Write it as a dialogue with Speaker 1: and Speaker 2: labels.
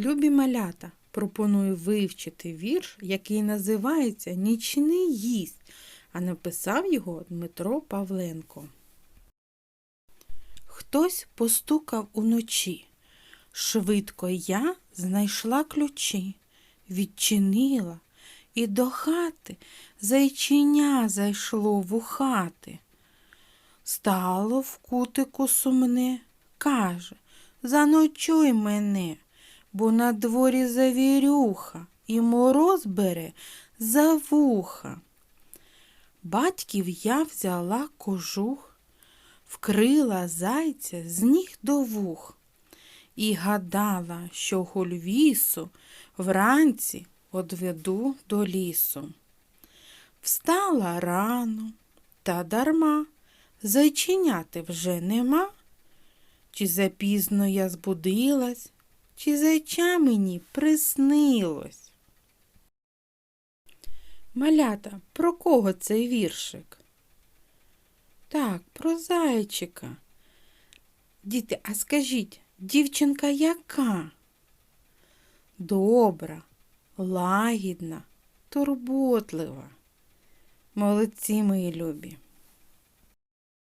Speaker 1: Любі малята, пропоную вивчити вірш, який називається Нічний гість, а написав його Дмитро Павленко. Хтось постукав уночі. Швидко я знайшла ключі, відчинила, і до хати зайчиня зайшло в хати. Стало в кутику сумне, каже, заночуй мене, бо на дворі завірюха і мороз бере за вуха. Батьків я взяла кожух, вкрила зайця з ніг до вух і гадала, що гульвісу вранці одведу до лісу. Встала рано, та дарма, зайчиняти вже нема. Чи запізно я збудилась, чи зайча мені приснилось. Малята, про кого цей віршик? Так, про зайчика. Діти, а скажіть, дівчинка яка? Добра, лагідна, турботлива. Молодці мої любі.